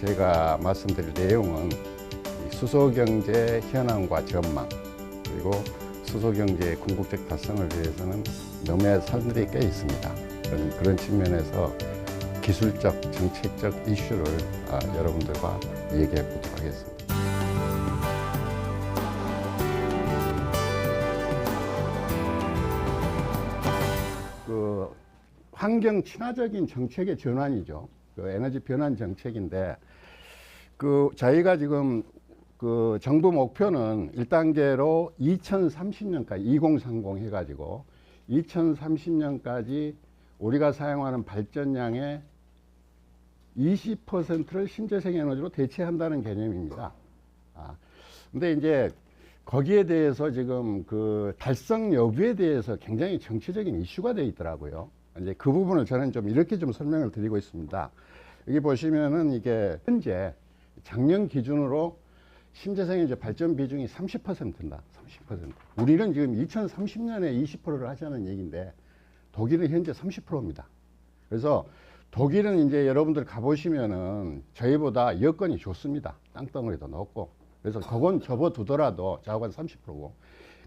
제가 말씀드릴 내용은 이 수소경제 현황과 전망 그리고 수소경제의 궁극적 달성을 위해서는 너무나 산들이 꽤 있습니다. 그런, 그런 측면에서 기술적, 정책적 이슈를 아, 여러분들과 얘기해 보도록 하겠습니다. 그 환경 친화적인 정책의 전환이죠. 그 에너지 변환 정책인데 그 저희가 지금 그 정부 목표는 1단계로 2030년까지 2030 해가지고 2030년까지 우리가 사용하는 발전량의 20%를 신재생 에너지로 대체한다는 개념입니다. 아, 근데 이제 거기에 대해서 지금 그 달성 여부에 대해서 굉장히 정치적인 이슈가 되어 있더라고요. 이제 그 부분을 저는 좀 이렇게 좀 설명을 드리고 있습니다. 여기 보시면은 이게 현재 작년 기준으로 신재생 이제 발전 비중이 30%입니다. 30%. 우리는 지금 2030년에 20%를 하자는 얘기인데 독일은 현재 30%입니다. 그래서 독일은 이제 여러분들 가보시면은 저희보다 여건이 좋습니다. 땅덩어리도 높고. 그래서 그건 접어두더라도 자원 30%고.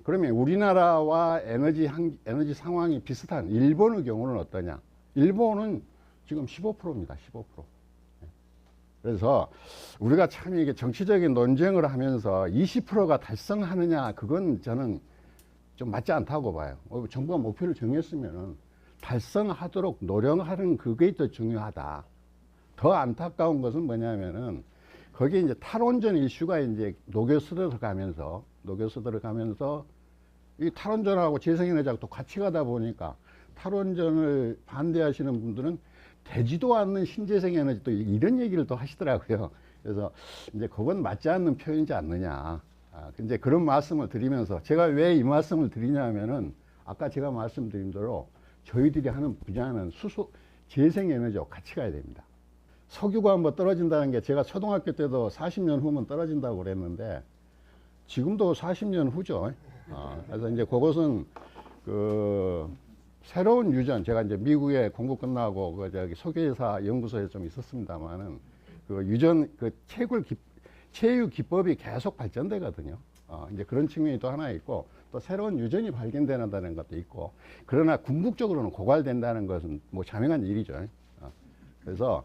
그러면 우리나라와 에너지 한, 에너지 상황이 비슷한 일본의 경우는 어떠냐? 일본은 지금 15%입니다. 15%. 그래서 우리가 참 이게 정치적인 논쟁을 하면서 20%가 달성하느냐 그건 저는 좀 맞지 않다고 봐요. 어, 정부가 목표를 정했으면은 달성하도록 노력하는 그게 더 중요하다. 더 안타까운 것은 뭐냐면은 거기에 이제 탈원전 이슈가 이제 녹여서 들어 가면서 녹여서 들어 가면서 이 탈원전하고 재생에너지하고 또 같이 가다 보니까 탈원전을 반대하시는 분들은 되지도 않는 신재생 에너지 또 이런 얘기를 또 하시더라고요. 그래서 이제 그건 맞지 않는 표현이지 않느냐. 아, 이제 그런 말씀을 드리면서 제가 왜 이 말씀을 드리냐면은 아까 제가 말씀드린 대로 저희들이 하는 분야는 수소 재생 에너지와 같이 가야 됩니다. 석유가 뭐 떨어진다는 게 제가 초등학교 때도 40년 후면 떨어진다고 그랬는데 지금도 40년 후죠. 아, 그래서 이제 그것은 그 새로운 유전 제가 이제 미국에 공부 끝나고 그 저기 석유회사 연구소에 좀 있었습니다만은 그 유전 그 채굴 기, 체유 기법이 계속 발전되거든요. 어, 이제 그런 측면이 또 하나 있고 또 새로운 유전이 발견된다는 것도 있고 그러나 궁극적으로는 고갈된다는 것은 뭐 자명한 일이죠. 어, 그래서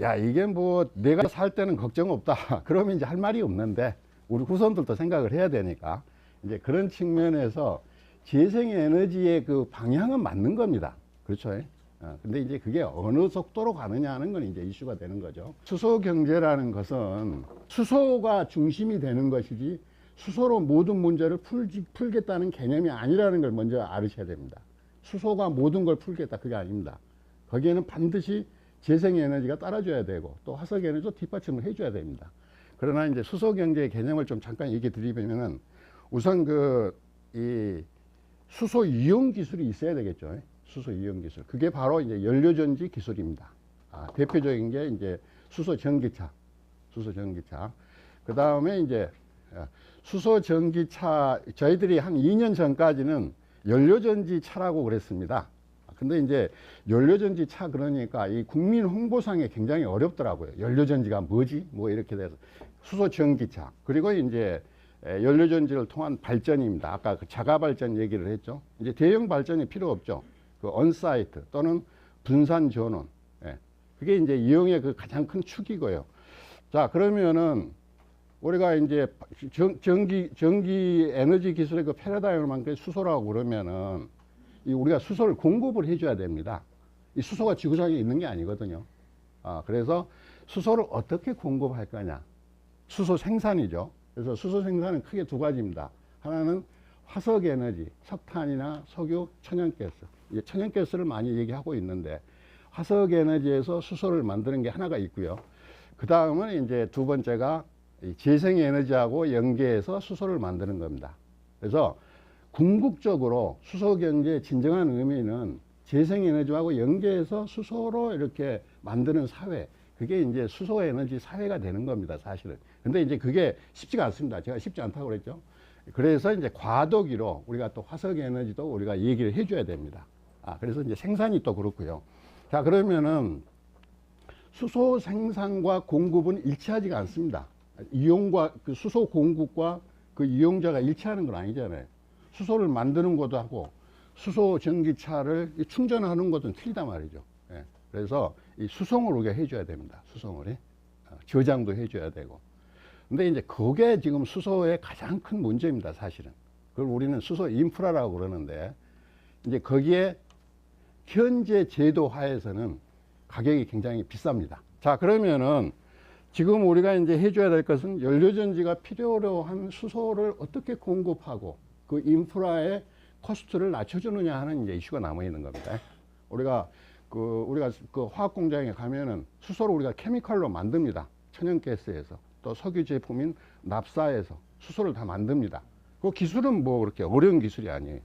야 이게 뭐 내가 살 때는 걱정 없다. 그러면 이제 할 말이 없는데 우리 후손들도 생각을 해야 되니까 이제 그런 측면에서 재생 에너지의 그 방향은 맞는 겁니다. 그렇죠? 어, 근데 이제 그게 어느 속도로 가느냐 하는 건 이제 이슈가 되는 거죠. 수소 경제라는 것은 수소가 중심이 되는 것이지 수소로 모든 문제를 풀지, 풀겠다는 개념이 아니라는 걸 먼저 알으셔야 됩니다. 수소가 모든 걸 풀겠다. 그게 아닙니다. 거기에는 반드시 재생 에너지가 따라줘야 되고 또 화석 에너지도 뒷받침을 해줘야 됩니다. 그러나 이제 수소 경제의 개념을 좀 잠깐 얘기 드리면은 우선 그 이 수소 이용 기술이 있어야 되겠죠. 수소 이용 기술. 그게 바로 이제 연료전지 기술입니다. 아, 대표적인 게 이제 수소 전기차, 수소 전기차. 그 다음에 이제 아, 수소 전기차 저희들이 한 2년 전까지는 연료전지 차라고 그랬습니다. 근데 이제 연료전지 차 그러니까 이 국민 홍보상에 굉장히 어렵더라고요. 연료전지가 뭐지? 뭐 이렇게 돼서 수소 전기차 그리고 이제 에, 연료전지를 통한 발전입니다. 아까 그 자가 발전 얘기를 했죠. 이제 대형 발전이 필요 없죠. 그 온사이트 또는 분산 전원. 예. 그게 이제 이용의 그 가장 큰 축이고요. 자, 그러면은 우리가 이제 전, 전기, 전기 에너지 기술의 그 패러다임을 만든 수소라고 그러면은 이 우리가 수소를 공급을 해줘야 됩니다. 이 수소가 지구상에 있는 게 아니거든요. 아, 그래서 수소를 어떻게 공급할 거냐. 수소 생산이죠. 그래서 수소 생산은 크게 두 가지입니다. 하나는 화석 에너지, 석탄이나 석유, 천연가스. 이제 천연가스를 많이 얘기하고 있는데 화석 에너지에서 수소를 만드는 게 하나가 있고요. 그 다음은 이제 두 번째가 재생 에너지하고 연계해서 수소를 만드는 겁니다. 그래서 궁극적으로 수소 경제의 진정한 의미는 재생 에너지하고 연계해서 수소로 이렇게 만드는 사회. 그게 이제 수소 에너지 사회가 되는 겁니다, 사실은. 근데 이제 그게 쉽지가 않습니다. 제가 쉽지 않다고 그랬죠. 그래서 이제 과도기로 우리가 또 화석 에너지도 우리가 얘기를 해줘야 됩니다. 아, 그래서 이제 생산이 또 그렇고요. 자, 그러면은 수소 생산과 공급은 일치하지가 않습니다. 이용과 그 수소 공급과 그 이용자가 일치하는 건 아니잖아요. 수소를 만드는 것도 하고 수소 전기차를 이 충전하는 것은 틀리단 말이죠. 예. 그래서 이 수송을 우리가 해줘야 됩니다. 수송을 어, 저장도 해줘야 되고. 근데 이제 그게 지금 수소의 가장 큰 문제입니다. 사실은. 그걸 우리는 수소 인프라라고 그러는데 이제 거기에 현재 제도 하에서는 가격이 굉장히 비쌉니다. 자, 그러면은 지금 우리가 이제 해줘야 될 것은 연료전지가 필요로 한 수소를 어떻게 공급하고 그 인프라의 코스트를 낮춰주느냐 하는 이제 이슈가 남아 있는 겁니다. 우리가 그 우리가 그 화학 공장에 가면은 수소를 우리가 케미칼로 만듭니다. 천연가스에서 또 석유 제품인 납사에서 수소를 다 만듭니다. 그 기술은 뭐 그렇게 어려운 기술이 아니에요.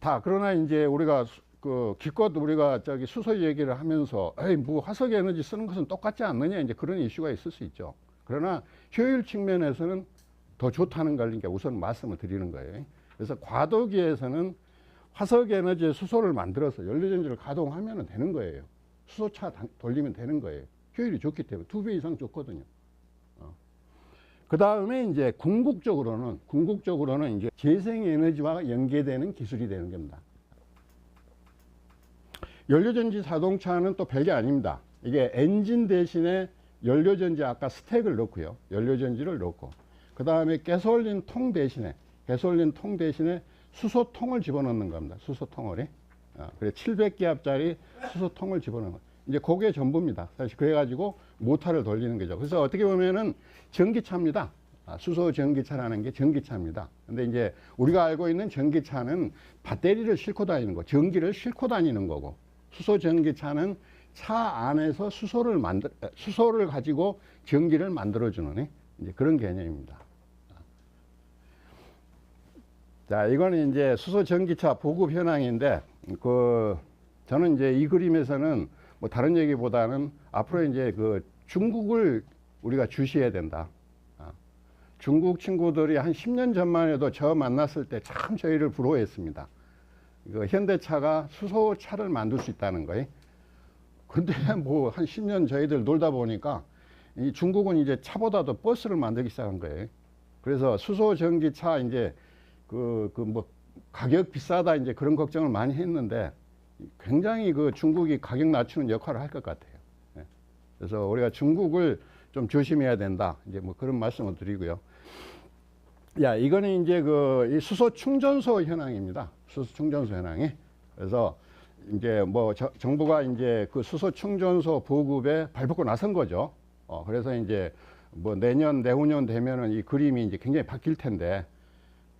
다 그러나 이제 우리가 수- 그 기껏 우리가 저기 수소 얘기를 하면서 에이 뭐 화석 에너지 쓰는 것은 똑같지 않느냐 이제 그런 이슈가 있을 수 있죠. 그러나 효율 측면에서는 더 좋다는 걸 이제 우선 말씀을 드리는 거예요. 그래서 과도기에서는 화석 에너지의 수소를 만들어서 연료전지를 가동하면 되는 거예요. 수소차 당- 돌리면 되는 거예요. 효율이 좋기 때문에 두 배 이상 좋거든요. 그 다음에 이제 궁극적으로는 궁극적으로는 이제 재생 에너지와 연계되는 기술이 되는 겁니다. 연료전지 자동차는 또 별게 아닙니다. 이게 엔진 대신에 연료전지 아까 스택을 넣고요. 연료전지를 넣고 그 다음에 가솔린 통 대신에 가솔린 통 대신에 수소통을 집어넣는 겁니다. 수소통을. 어, 그래 700기압짜리 수소통을 집어넣는 거. 이제 그게 전부입니다. 사실 그래가지고 모터를 돌리는 거죠. 그래서 어떻게 보면은 전기차입니다. 아, 수소 전기차라는 게 전기차입니다. 근데 이제 우리가 알고 있는 전기차는 배터리를 싣고 다니는 거, 전기를 싣고 다니는 거고, 수소 전기차는 차 안에서 수소를 만들, 에, 수소를 가지고 전기를 만들어주는 예, 이제 그런 개념입니다. 자, 이거는 이제 수소 전기차 보급 현황인데, 그, 저는 이제 이 그림에서는 뭐 다른 얘기보다는 앞으로 이제 그 중국을 우리가 주시해야 된다. 아, 중국 친구들이 한 10년 전만 해도 저 만났을 때 참 저희를 부러워했습니다. 이거 현대차가 수소차를 만들 수 있다는 거예요. 근데 뭐 한 10년 저희들 놀다 보니까 이 중국은 이제 차보다도 버스를 만들기 시작한 거예요. 그래서 수소 전기차 이제 그 그 뭐 가격 비싸다 이제 그런 걱정을 많이 했는데 굉장히 그 중국이 가격 낮추는 역할을 할 것 같아요. 예. 그래서 우리가 중국을 좀 조심해야 된다. 이제 뭐 그런 말씀을 드리고요. 야, 이거는 이제 그이 수소 충전소 현황입니다. 수소 충전소 현황이. 그래서 이제 뭐 저- 정부가 이제 그 수소 충전소 보급에 발벗고 나선 거죠. 어, 그래서 이제 뭐 내년, 내후년 되면은 이 그림이 이제 굉장히 바뀔 텐데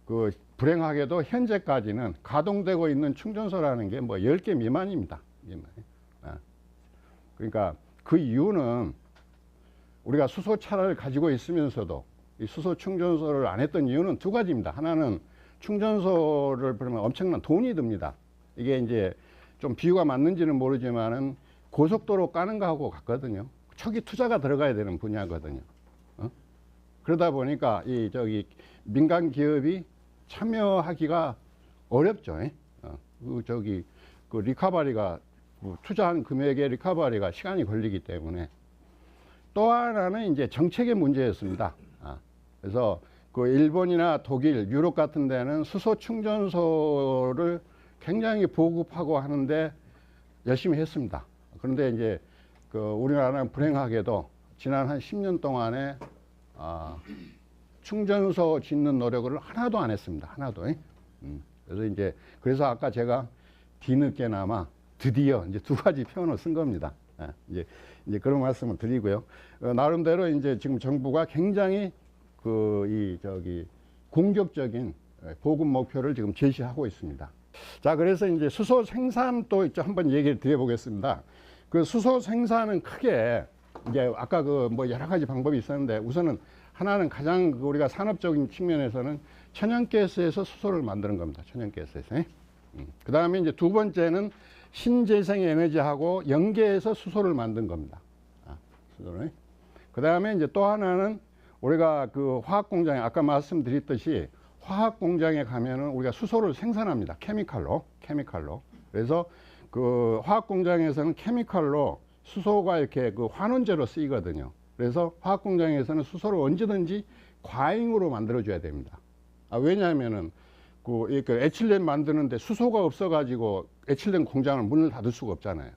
그 불행하게도 현재까지는 가동되고 있는 충전소라는 게뭐 10개 미만입니다. 미만. 아. 그러니까 그 이유는 우리가 수소차를 가지고 있으면서도 이 수소 충전소를 안 했던 이유는 두 가지입니다. 하나는 충전소를 보면 엄청난 돈이 듭니다. 이게 이제 좀 비유가 맞는지는 모르지만은 고속도로 까는 거하고 같거든요. 초기 투자가 들어가야 되는 분야거든요. 어? 그러다 보니까 이 저기 민간 기업이 참여하기가 어렵죠. 예? 어, 그 저기 그 리카바리가 그 투자한 금액의 리카바리가 시간이 걸리기 때문에 또 하나는 이제 정책의 문제였습니다. 아, 그래서 그 일본이나 독일, 유럽 같은 데는 수소 충전소를 굉장히 보급하고 하는데 열심히 했습니다. 그런데 이제 그 우리나라는 불행하게도 지난 한 10년 동안에 아, 충전소 짓는 노력을 하나도 안 했습니다. 하나도. 예? 음, 그래서 이제 그래서 아까 제가 뒤늦게나마 드디어 이제 두 가지 표현을 쓴 겁니다. 예, 이제 이제 그런 말씀을 드리고요. 어, 나름대로 이제 지금 정부가 굉장히 그 이 저기 공격적인 예, 보급 목표를 지금 제시하고 있습니다. 자, 그래서 이제 수소 생산 또 이제 한번 얘기를 드려보겠습니다. 그 수소 생산은 크게 이제 아까 그 뭐 여러 가지 방법이 있었는데 우선은 하나는 가장 그 우리가 산업적인 측면에서는 천연가스에서 수소를 만드는 겁니다. 천연가스에서. 그 다음에 이제 두 번째는 신재생 에너지하고 연계해서 수소를 만든 겁니다. 아, 수소를. 그 다음에 이제 또 하나는 우리가 그 화학 공장에 아까 말씀드렸듯이 화학 공장에 가면은 우리가 수소를 생산합니다. 케미칼로, 케미칼로. 그래서 그 화학 공장에서는 케미칼로 수소가 이렇게 그 환원제로 쓰이거든요. 그래서 화학 공장에서는 수소를 언제든지 과잉으로 만들어줘야 됩니다. 아, 왜냐하면은 그 이렇게 에틸렌 만드는데 수소가 없어가지고 에틸렌 공장을 문을 닫을 수가 없잖아요.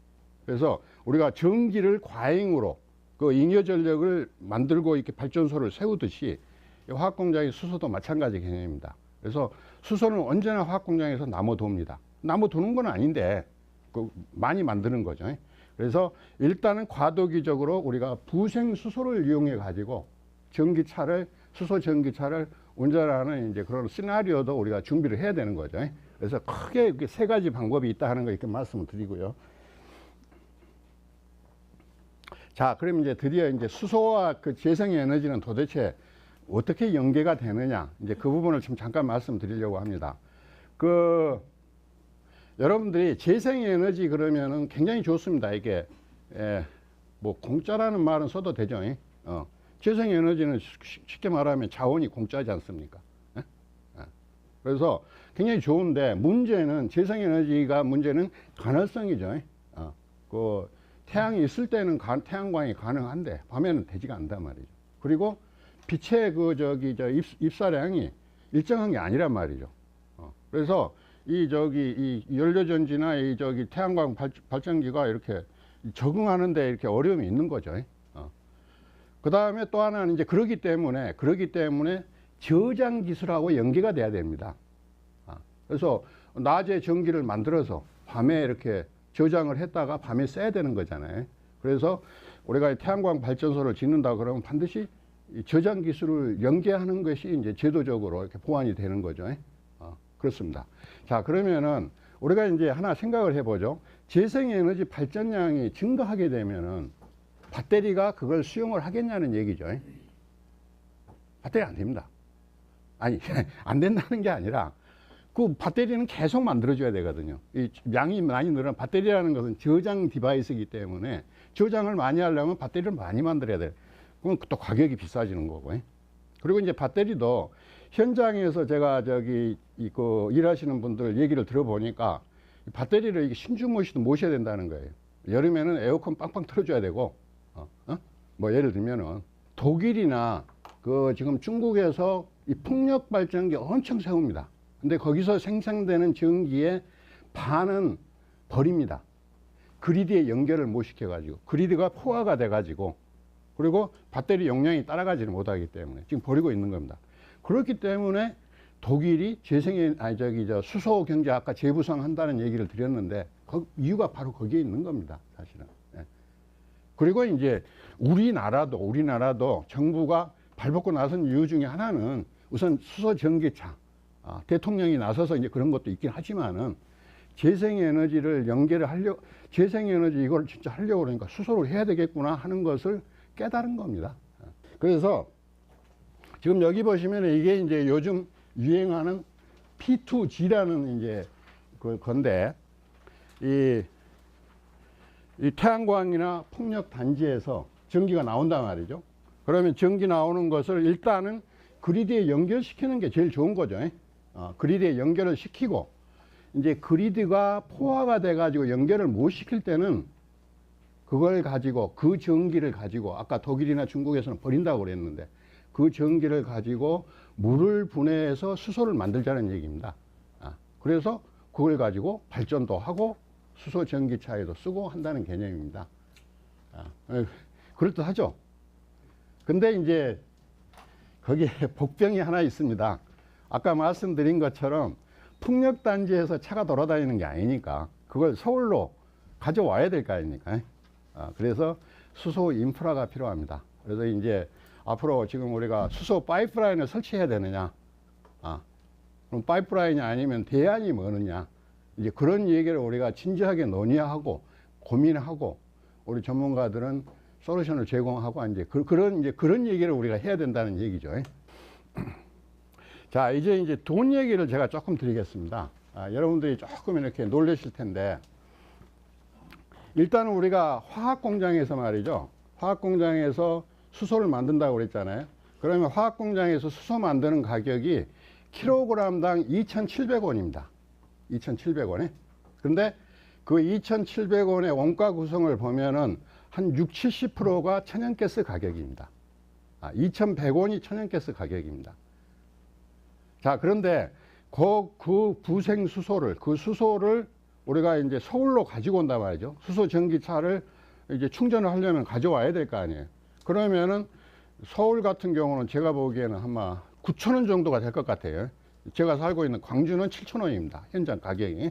그래서 우리가 전기를 과잉으로 그 잉여 전력을 만들고 이렇게 발전소를 세우듯이 이 화학 공장의 수소도 마찬가지 개념입니다. 그래서 수소는 언제나 화학 공장에서 남아 돕니다. 남아 도는 건 아닌데 그 많이 만드는 거죠. 그래서 일단은 과도기적으로 우리가 부생 수소를 이용해 가지고 전기차를 수소 전기차를 운전하는 이제 그런 시나리오도 우리가 준비를 해야 되는 거죠. 그래서 크게 이렇게 세 가지 방법이 있다 하는 거 이렇게 말씀을 드리고요. 자, 그럼 이제 드디어 이제 수소와 그 재생 에너지는 도대체 어떻게 연계가 되느냐 이제 그 부분을 좀 잠깐 말씀드리려고 합니다. 그 여러분들이 재생 에너지 그러면은 굉장히 좋습니다. 이게 예, 뭐 공짜라는 말은 써도 되죠. 예? 어. 재생 에너지는 쉽- 쉽게 말하면 자원이 공짜지 않습니까? 예? 예. 그래서 굉장히 좋은데 문제는 재생 에너지가 문제는 가능성이죠. 예? 어. 그 태양이 있을 때는 가- 태양광이 가능한데 밤에는 되지가 않단 말이죠. 그리고 빛의 그 저기 저 입, 입사량이 일정한 게 아니란 말이죠. 어. 그래서 이 저기 이 연료전지나 이 저기 태양광 발, 발전기가 이렇게 적응하는데 이렇게 어려움이 있는 거죠. 어. 그 다음에 또 하나는 이제 그러기 때문에 그러기 때문에 저장 기술하고 연계가 돼야 됩니다. 아, 그래서 낮에 전기를 만들어서 밤에 이렇게 저장을 했다가 밤에 써야 되는 거잖아요. 그래서 우리가 이 태양광 발전소를 짓는다 그러면 반드시 이 저장 기술을 연계하는 것이 이제 제도적으로 이렇게 보완이 되는 거죠. 어, 그렇습니다. 자, 그러면은 우리가 이제 하나 생각을 해보죠. 재생에너지 발전량이 증가하게 되면은 배터리가 그걸 수용을 하겠냐는 얘기죠. 배터리 안 됩니다. 아니, 안 된다는 게 아니라 그 배터리는 계속 만들어줘야 되거든요. 이 양이 많이 늘어난 배터리라는 것은 저장 디바이스이기 때문에 저장을 많이 하려면 배터리를 많이 만들어야 돼요. 그럼 또 가격이 비싸지는 거고. 그리고 이제 배터리도 현장에서 제가 저기 이그 일하시는 분들 얘기를 들어보니까 배터리를 신주모시도 모셔야 된다는 거예요. 여름에는 에어컨 빵빵 틀어줘야 되고, 어? 어? 뭐 예를 들면은 독일이나 그 지금 중국에서 이 풍력 발전기 엄청 세웁니다. 근데 거기서 생산되는 전기의 반은 버립니다. 그리드에 연결을 못 시켜가지고 그리드가 포화가 돼가지고 그리고 배터리 용량이 따라가지를 못하기 때문에 지금 버리고 있는 겁니다. 그렇기 때문에 독일이 재생에 아니 저기 저 수소 경제 아까 재부상한다는 얘기를 드렸는데 그 이유가 바로 거기에 있는 겁니다. 사실은. 예. 그리고 이제 우리나라도 우리나라도 정부가 발벗고 나선 이유 중에 하나는 우선 수소 전기차 아, 대통령이 나서서 이제 그런 것도 있긴 하지만은 재생에너지를 연계를 하려 재생에너지 이걸 진짜 하려고 그러니까 수소를 해야 되겠구나 하는 것을 깨달은 겁니다. 그래서 지금 여기 보시면 이게 이제 요즘 유행하는 P2G라는 이제 그 건데 이, 이 태양광이나 풍력 단지에서 전기가 나온단 말이죠. 그러면 전기 나오는 것을 일단은 그리드에 연결시키는 게 제일 좋은 거죠. 어, 그리드에 연결을 시키고 이제 그리드가 포화가 돼 가지고 연결을 못 시킬 때는 그걸 가지고 그 전기를 가지고 아까 독일이나 중국에서는 버린다고 그랬는데 그 전기를 가지고 물을 분해해서 수소를 만들자는 얘기입니다. 아, 그래서 그걸 가지고 발전도 하고 수소 전기차에도 쓰고 한다는 개념입니다. 아, 어, 그럴듯하죠? 근데 이제 거기에 복병이 하나 있습니다. 아까 말씀드린 것처럼 풍력단지에서 차가 돌아다니는 게 아니니까 그걸 서울로 가져와야 될 거 아닙니까? 아, 그래서 수소 인프라가 필요합니다. 그래서 이제 앞으로 지금 우리가 수소 파이프라인을 설치해야 되느냐? 아, 그럼 파이프라인이 아니면 대안이 뭐느냐? 이제 그런 얘기를 우리가 진지하게 논의하고 고민하고 우리 전문가들은 솔루션을 제공하고 이제 그, 런 이제 그런 얘기를 우리가 해야 된다는 얘기죠. 자, 이제 이제 돈 얘기를 제가 조금 드리겠습니다. 아, 여러분들이 조금 이렇게 놀라실 텐데 일단은 우리가 화학 공장에서 말이죠. 화학 공장에서 수소를 만든다고 그랬잖아요. 그러면 화학 공장에서 수소 만드는 가격이 킬로그램당 2,700원입니다. 2,700원에. 근데 그 2,700원의 원가 구성을 보면은 한 6, 70%가 천연가스 가격입니다. 아, 2,100원이 천연가스 가격입니다. 자, 그런데 그, 그 부생 수소를, 그 수소를 우리가 이제 서울로 가지고 온단 말이죠. 수소 전기차를 이제 충전을 하려면 가져와야 될 거 아니에요. 그러면은 서울 같은 경우는 제가 보기에는 아마 9천 원 정도가 될 것 같아요. 제가 살고 있는 광주는 7천 원입니다. 현장 가격이.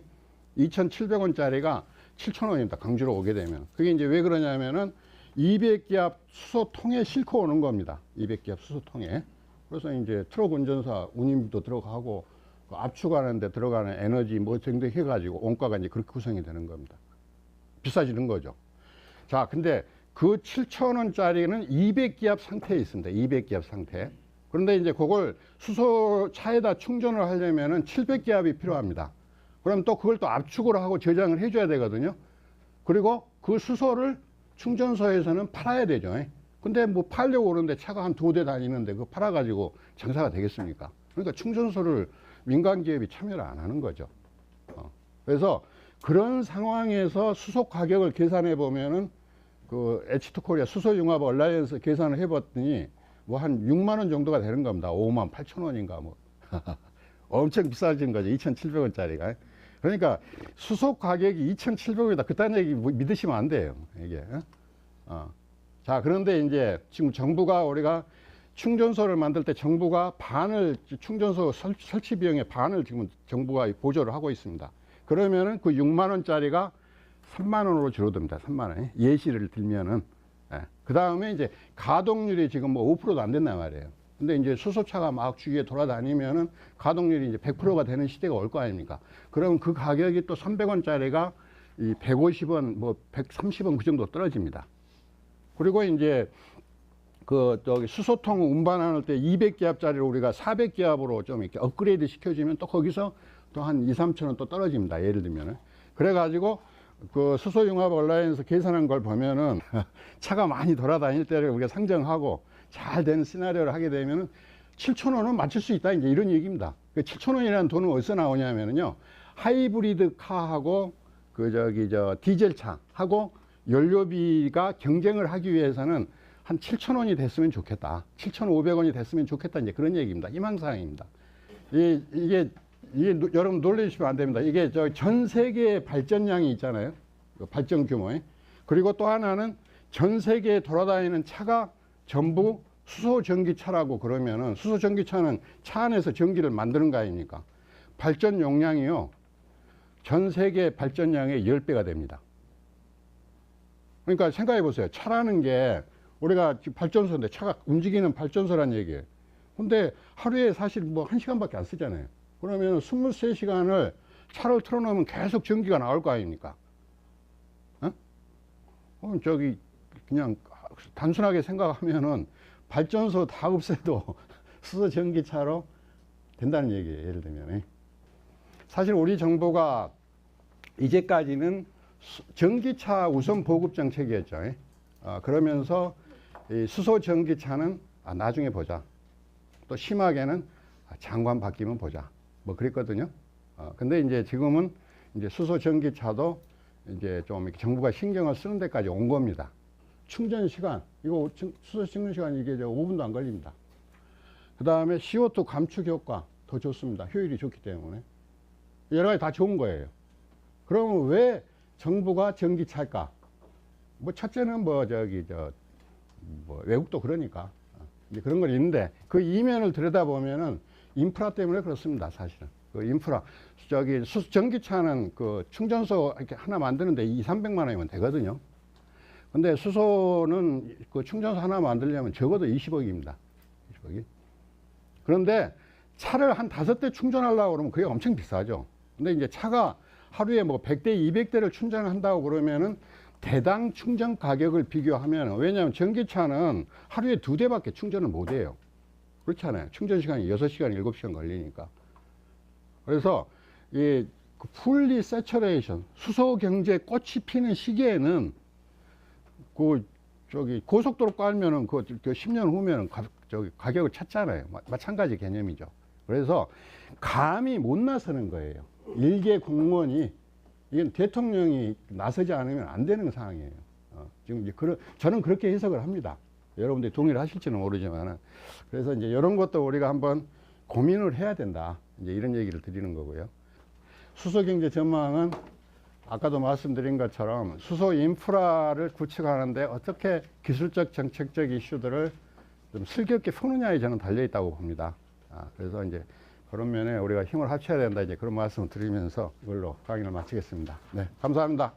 2,700원짜리가 7천 원입니다. 광주로 오게 되면. 그게 이제 왜 그러냐면은 200기압 수소통에 싣고 오는 겁니다. 200기압 수소통에. 그래서 이제 트럭 운전사 운임도 들어가고 그 압축하는데 들어가는 에너지 뭐 정도 해가지고 원가가 이제 그렇게 구성이 되는 겁니다. 비싸지는 거죠. 자, 근데 그 7,000원짜리는 200기압 상태에 있습니다. 200기압 상태. 그런데 이제 그걸 수소 차에다 충전을 하려면은 700기압이 필요합니다. 그럼 또 그걸 또 압축을 하고 저장을 해줘야 되거든요. 그리고 그 수소를 충전소에서는 팔아야 되죠. 근데 뭐 팔려고 그러는데 차가 한 두 대 다니는데 그거 팔아가지고 장사가 되겠습니까? 그러니까 충전소를 민간 기업이 참여를 안 하는 거죠. 어. 그래서 그런 상황에서 수소 가격을 계산해 보면은 그 H2 코리아 수소융합 얼라이언스 계산을 해봤더니 뭐 한 6만 원 정도가 되는 겁니다. 5만 8천 원인가 뭐. 엄청 비싸진 거죠. 2,700원짜리가. 그러니까 수소 가격이 2,700원이다. 그딴 얘기 뭐 믿으시면 안 돼요. 이게. 어. 자, 그런데 이제 지금 정부가 우리가 충전소를 만들 때 정부가 반을 충전소 설- 설치 비용의 반을 지금 정부가 보조를 하고 있습니다. 그러면은 그 6만 원짜리가 3만 원으로 줄어듭니다. 3만 원. 예시를 들면은 그 다음에 이제 가동률이 지금 뭐 5%도 안 된단 말이에요. 근데 이제 수소차가 막 주위에 돌아다니면은 가동률이 이제 100%가 되는 시대가 올 거 아닙니까? 그럼 그 가격이 또 300원짜리가 이 150원, 뭐 130원 그 정도 떨어집니다. 그리고 이제 그 저기 수소통 운반할 때 200기압짜리를 우리가 400기압으로 좀 이렇게 업그레이드 시켜주면 또 거기서 또 한 2, 3천 원 또 떨어집니다. 예를 들면은. 그래가지고 그 수소융합 온라인에서 계산한 걸 보면은 차가 많이 돌아다닐 때를 우리가 상정하고 잘 되는 시나리오를 하게 되면은 7천 원은 맞출 수 있다. 이제 이런 얘기입니다. 그 7천 원이라는 돈은 어디서 나오냐면은요. 하이브리드 카하고 그 저기 저 디젤 차하고 연료비가 경쟁을 하기 위해서는 한 7천 원이 됐으면 좋겠다. 7,500원이 됐으면 좋겠다. 이제 그런 얘기입니다. 희망사항입니다. 이, 이게, 이게 노- 여러분 놀라시면 안 됩니다. 이게 저 전 세계 발전량이 있잖아요. 그 발전 규모에. 그리고 또 하나는 전 세계에 돌아다니는 차가 전부 수소 전기차라고 그러면은 수소 전기차는 차 안에서 전기를 만드는 거 아닙니까? 발전 용량이요. 전 세계 발전량의 10배가 됩니다. 그러니까 생각해 보세요. 차라는 게 우리가 발전소인데 차가 움직이는 발전소란 얘기예요. 근데 하루에 사실 뭐한 시간밖에 안 쓰잖아요. 그러면 23시간을 차를 틀어놓으면 계속 전기가 나올 거 아닙니까? 어? 그럼 저기 그냥 단순하게 생각하면은 발전소 다 없애도 수소 전기차로 된다는 얘기예요. 예를 들면. 사실 우리 정부가 이제까지는 수- 전기차 우선 보급 정책이었죠. 어, 그러면서 이 수소 전기차는 아, 나중에 보자. 또 심하게는 아, 장관 바뀌면 보자. 뭐 그랬거든요. 어, 근데 이제 지금은 이제 수소 전기차도 이제 좀 정부가 신경을 쓰는 데까지 온 겁니다. 충전 시간, 이거 충- 수소 충전 시간 이게 저 5분도 안 걸립니다. 그 다음에 CO2 감축 효과 더 좋습니다. 효율이 좋기 때문에. 여러 가지 다 좋은 거예요. 그러면 왜 정부가 전기차일까? 뭐 첫째는 뭐 저기 저 뭐 외국도 그러니까 어, 이제 그런 건 있는데 그 이면을 들여다 보면은 인프라 때문에 그렇습니다. 사실은 그 인프라 저기 수, 전기차는 그 충전소 이렇게 하나 만드는데 2, 300만 원이면 되거든요. 근데 수소는 그 충전소 하나 만들려면 적어도 20억입니다. 20억이. 그런데 차를 한 다섯 대 충전하려고 그러면 그게 엄청 비싸죠. 근데 이제 차가 하루에 뭐 100대, 200대를 충전한다고 그러면은 대당 충전 가격을 비교하면 왜냐하면 전기차는 하루에 두 대밖에 충전을 못 해요. 그렇잖아요. 충전 시간이 6시간, 7시간 걸리니까. 그래서 이 풀리 세처레이션, 수소 경제 꽃이 피는 시기에는 그 저기 고속도로 깔면은 그 10년 후면은 가, 저기 가격을 찾잖아요. 마, 마찬가지 개념이죠. 그래서 감히 못 나서는 거예요. 일개 공무원이 이건 대통령이 나서지 않으면 안 되는 상황이에요. 어, 지금 이제 그런 저는 그렇게 해석을 합니다. 여러분들이 동의를 하실지는 모르지만은 그래서 이제 이런 것도 우리가 한번 고민을 해야 된다. 이제 이런 얘기를 드리는 거고요. 수소 경제 전망은 아까도 말씀드린 것처럼 수소 인프라를 구축하는데 어떻게 기술적 정책적 이슈들을 좀 슬기롭게 푸느냐에 저는 달려 있다고 봅니다. 아, 그래서 이제 그런 면에 우리가 힘을 합쳐야 된다 이제 그런 말씀을 드리면서 이걸로 강의를 마치겠습니다. 네, 감사합니다.